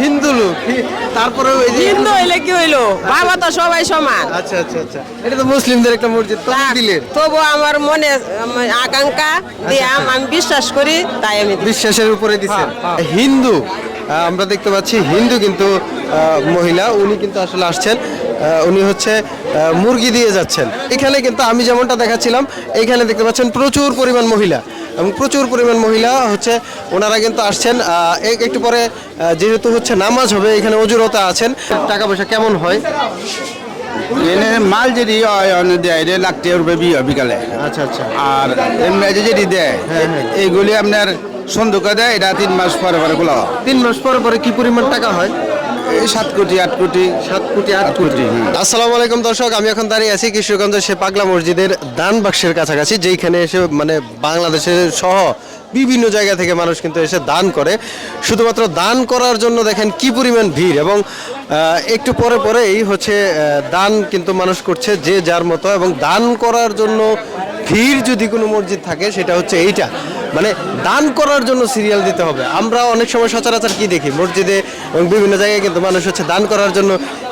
হিন্দু লোক তারপরে ওই যে হিন্দু হইলে কি হইল? বাবা তো সবাই সমান। আচ্ছা আচ্ছা আচ্ছা। এটা তো মুসলিমদের একটা মসজিদ দিলেন। তবু আমার মনে আকাঙ্ক্ষা দিয়াম আমি বিশ্বাস করি তাই আমি বিশ্বাসের উপরে দিচ্ছেন হিন্দু আমরা দেখতে পাচ্ছি হিন্দু কিন্তু মহিলা উনি কিন্তু আসলে আসছেন। উনি হচ্ছে মুরগি দিয়ে যাচ্ছেন। এখানে কিন্তু আমি যেমনটা দেখাচ্ছিলাম এইখানে দেখতে পাচ্ছেন প্রচুর পরিমাণ মহিলা। এবং প্রচুর পরিমাণ মহিলা হচ্ছে ওনারা কিন্তু আসছেন এক- একটু পরে যেহেতু হচ্ছে নামাজ হবে এখানে অজুরতা আছেন টাকা পয়সা কেমন হয় এনে মাল যদি দেয় এটা লাখ টাকা রুপে বিয়ে বিকালে আচ্ছা আচ্ছা আর এমনি যদি দেয় হ্যাঁ, হ্যাঁ। এইগুলি আপনার সন্দুকে দেয় এটা তিন মাস পরে পরে খোলা। তিন মাস পরে পরে কি পরিমাণ টাকা হয় সাত কোটি আট কোটি সাত কোটি আট কোটি। আসসালামু আলাইকুম দর্শক আমি এখন দাঁড়িয়ে আছি কিশোরগঞ্জের সে পাগলা মসজিদের দান বাক্সের কাছাকাছি যেইখানে এসে মানে বাংলাদেশের সহ বিভিন্ন জায়গা থেকে মানুষ কিন্তু এসে দান করে। শুধুমাত্র দান করার জন্য দেখেন কি পরিমাণ ভিড় এবং একটু পরে পরেই হচ্ছে দান কিন্তু মানুষ করছে যে যার মতো এবং দান করার জন্য ভিড় যদি কোনো মসজিদ থাকে সেটা হচ্ছে এইটা। মানে দান করার জন্য সিরিয়াল দিতে হবে। আমরা অনেক সময় সচরাচর কি দেখি? মসজিদে এবং বিভিন্ন জায়গায় কিন্তু মানুষ হচ্ছে দান করার জন্য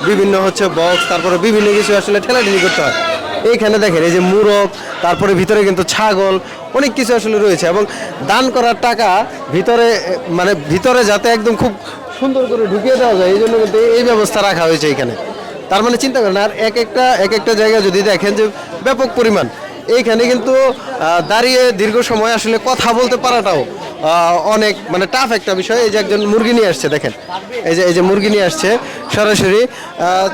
বিভিন্ন হচ্ছে বক্স তারপরে বিভিন্ন কিছু আসলে ঠেলাঠেলি করতে হয়। এইখানে দেখেন, এই যে মুরগ, তারপরে ভিতরে কিন্তু ছাগল, অনেক কিছু আসলে রয়েছে এবং দান করার টাকা ভিতরে মানে ভিতরে যাতে একদম খুব সুন্দর করে ঢুকিয়ে দেওয়া যায়, এই জন্য কিন্তু এই ব্যবস্থা রাখা হয়েছে এখানে তার মানে চিন্তা করেন, আর এক একটা এক একটা জায়গা যদি দেখেন যে ব্যাপক পরিমাণ, এইখানে কিন্তু দাঁড়িয়ে দীর্ঘ সময় আসলে কথা বলতে পারাটাও অনেক মানে টাফ একটা বিষয়। এই যে একজন মুরগি নিয়ে আসছে দেখেন। এই যে এই যে মুরগি নিয়ে আসছে সরাসরি।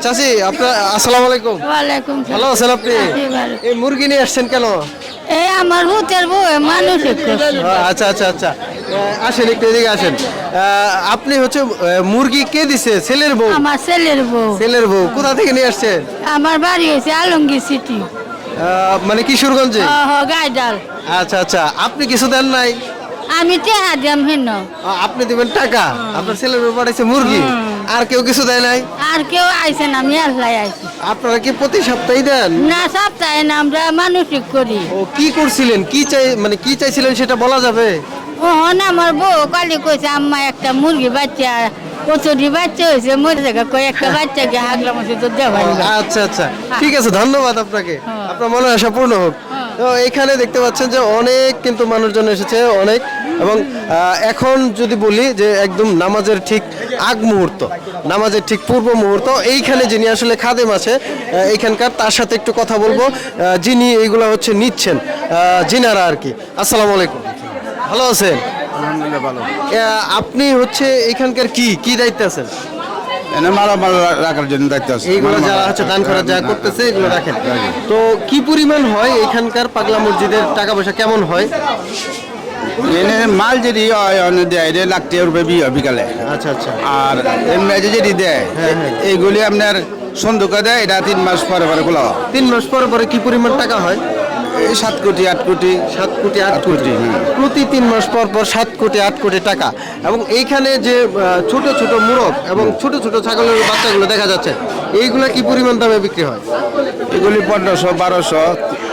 চাচি আপনার আসসালামু আলাইকুম। ওয়ালাইকুম। ভালো আছেন আপনি? এই মুরগি নিয়ে আসছেন কেন? এই আমার হুতের বউ মানুষ আচ্ছা আচ্ছা আচ্ছা। আসেন একটু এদিকে আসেন। আপনি হচ্ছে মুরগি কে দিছে? ছেলের বউ? আমার ছেলের বউ। ছেলের বউ। কোথা থেকে নিয়ে আসছেন আমার বাড়ি হয়েছে আলমগীর সিটি। মানে কিশোরগঞ্জে? গাইডাল। আচ্ছা আচ্ছা। আপনি কিছু দেন নাই? আমি টেহা দিয়াম হেন। আপনি দিবেন টাকা। আপনার ছেলের পাঠাইছে মুরগি। আর কেউ কিছু দেয় নাই? আর কেউ আইছে না আমি আল্লাহ আইছি। আপনারা কি প্রতি সপ্তাহে দেন? না সপ্তাহে না আমরা মানসিক করি। ও কি করছিলেন? কি চাই মানে কি চাইছিলেন সেটা বলা যাবে? ও না আমার বউ কালি কইছে আম্মা একটা মুরগি বাচ্চা কচুরি বাচ্চা হয়েছে মরে জায়গা কই একটা বাচ্চাকে হাগলা মাসে তো দেওয়া আচ্ছা আচ্ছা। ঠিক আছে ধন্যবাদ আপনাকে। হ্যাঁ। আপনার মনে আশা পূর্ণ হোক। তো এখানে দেখতে পাচ্ছেন যে অনেক কিন্তু মানুষজন এসেছে অনেক এবং এখন যদি বলি যে একদম নামাজের ঠিক আগ মুহূর্ত নামাজের ঠিক পূর্ব মুহূর্ত এইখানে যিনি আসলে খাদেম আছে এইখানকার তার সাথে একটু কথা বলব। যিনি এইগুলো হচ্ছে নিচ্ছেন জিনারা আর কি। আসসালামু আলাইকুম। ভালো আছেন? আলহামদুলিল্লাহ ভালো। আপনি হচ্ছে এখানকার কি? কি দায়িত্বে আছেন? রাখার জন্য দায়িত্ব আছে। এইগুলো যারা হচ্ছে দান করার যা করতেছে এগুলো রাখেন। তো কি পরিমাণ হয় এখানকার পাগলা মসজিদের টাকা পয়সা? কেমন হয়? এনে মাল যদি দেয় রে লাখ টাকা রুপে বিয়ে বিকালে আচ্ছা আচ্ছা। আর এমনি যদি দেয় হ্যাঁ, হ্যাঁ। এইগুলি আপনার সন্দুকে দেয় এটা তিন মাস পরে পরে খোলা তিন মাস পরে পরে কি পরিমাণ টাকা হয়? এই সাত কোটি আট কোটি সাত কোটি আট কোটি। হ্যাঁ। প্রতি তিন মাস পর পর সাত কোটি আট কোটি টাকা। এবং এইখানে যে ছোট ছোট মুরগ এবং ছোট ছোট ছাগলের বাচ্চাগুলো দেখা যাচ্ছে এইগুলা কি পরিমাণ দামে বিক্রি হয়? এগুলি পনেরোশো বারোশো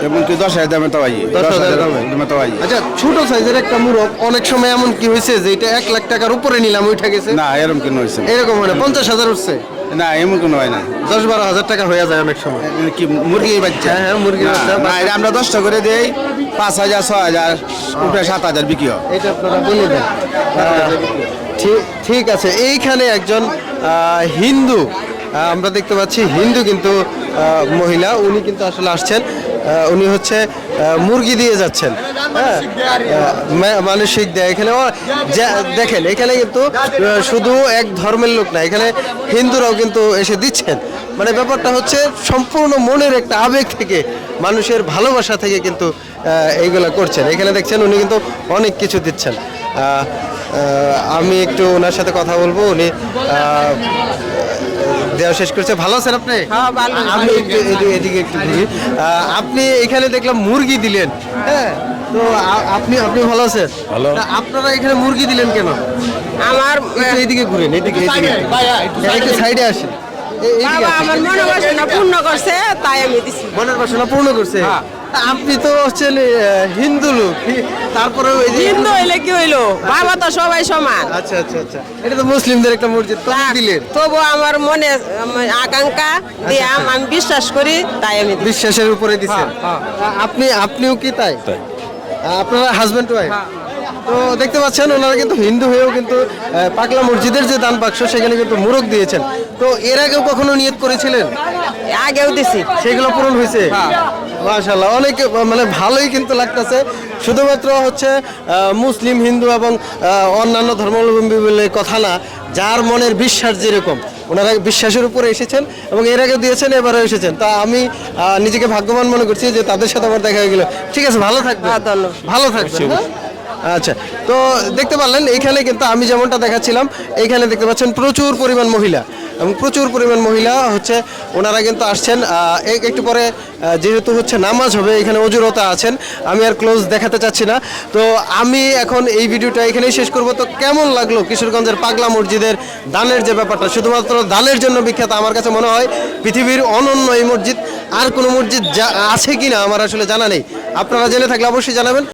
এমনকি দশ হাজার দামে তো দশ হাজার দামে? তো আচ্ছা ছোট সাইজের একটা মুরগ অনেক সময় এমন কি হয়েছে যে এটা এক লাখ টাকার উপরে নিলাম উঠে গেছে? না এরকম কেন হয়েছে। এরকম হয় না পঞ্চাশ হাজার উঠছে। না এমন কোনো হয় না। দশ বারো হাজার টাকা হয়ে যায় অনেক সময়। কি মুরগি বাচ্চা? হ্যাঁ, হ্যাঁ, মুরগির বাচ্চা। না এটা আমরা দশটা করে দেই পাঁচ হাজার ছ হাজার উপরে সাত হাজার বিক্রি হয়। এটা আপনারা বলে দেন। ঠিক ঠিক আছে এইখানে একজন হিন্দু আমরা দেখতে পাচ্ছি হিন্দু কিন্তু মহিলা উনি কিন্তু আসলে আসছেন। উনি হচ্ছে মুরগি দিয়ে যাচ্ছেন। হ্যাঁ মানসিক দেয়। এখানে দেখেন, এখানে কিন্তু শুধু এক ধর্মের লোক না, এখানে হিন্দুরাও কিন্তু এসে দিচ্ছেন। মানে ব্যাপারটা হচ্ছে সম্পূর্ণ মনের একটা আবেগ থেকে, মানুষের ভালোবাসা থেকে কিন্তু এইগুলা করছেন। এখানে দেখছেন, উনি কিন্তু অনেক কিছু দিচ্ছেন। আমি একটু ওনার সাথে কথা বলব। উনি দেওয়া শেষ করছে। ভালো আছেন আপনি? হ্যাঁ, আমি একটু এদিকে- একটু ঘুরি। আপনি এখানে দেখলাম মুরগি দিলেন হ্যাঁ? তো আপনি আপনি ভালো আছেন? ভালো। আপনারা এখানে মুরগি দিলেন কেন? আমার একটু এইদিকে ঘুরেন এদিকে এদিকে। হ্যাঁ, একটু সাইডে। আসেন। আমার মনোবাসনা পূর্ণ করছে তাই আমি দিছি। মনের বাসনা পূর্ণ করছে? আপনি তো হচ্ছেন হিন্দু লোক। তারপরে ওই যে হিন্দু হইলে কি হইল? বাবা তো সবাই সমান। আচ্ছা আচ্ছা আচ্ছা। এটা তো মুসলিমদের একটা মসজিদ তো দিলেন তবু আমার মনে আকাঙ্ক্ষা দিয়াম আমি বিশ্বাস করি তাই আমি বিশ্বাসের উপরে দিচ্ছেন। আপনি আপনিও কি তাই? আপনারা হাজবেন্ড ওয়াইফ তো দেখতে পাচ্ছেন ওনারা কিন্তু হিন্দু হয়েও কিন্তু পাগলা মসজিদের যে দান বাক্স সেখানে কিন্তু মুরগ দিয়েছেন। তো এর আগেও কখনো নিয়ত করেছিলেন? আগেও দিছি। সেগুলো পূরণ হয়েছে? মাশাল্লাহ অনেক মানে ভালোই কিন্তু লাগতেছে। শুধুমাত্র হচ্ছে মুসলিম হিন্দু এবং অন্যান্য ধর্মাবলম্বী বলে কথা না যার মনের বিশ্বাস যেরকম ওনারা বিশ্বাসের উপরে এসেছেন এবং এর আগে দিয়েছেন এবারও এসেছেন। তা আমি নিজেকে ভাগ্যবান মনে করছি যে তাদের সাথে আমার দেখা হয়ে গেল। ঠিক আছে ভালো থাকবে হ্যাঁ। ভালো থাকবেন হ্যাঁ? আচ্ছা তো দেখতে পারলেন এইখানে কিন্তু আমি যেমনটা দেখাচ্ছিলাম এইখানে দেখতে পাচ্ছেন প্রচুর পরিমাণ মহিলা। এবং প্রচুর পরিমাণ মহিলা হচ্ছে ওনারা কিন্তু আসছেন। এক- একটু পরে যেহেতু হচ্ছে নামাজ হবে, এখানে অজুরতা আছেন, আমি আর ক্লোজ দেখাতে চাচ্ছি না। তো আমি এখন এই ভিডিওটা এখানেই শেষ করব। তো কেমন লাগল কিশোরগঞ্জের পাগলা মসজিদের দানের যে ব্যাপারটা? শুধুমাত্র দানের জন্য বিখ্যাত আমার কাছে মনে হয় পৃথিবীর অনন্য এই মসজিদ। আর কোনো মসজিদ যা আছে কি না আমার আসলে জানা নেই। আপনারা জেনে থাকলে অবশ্যই জানাবেন।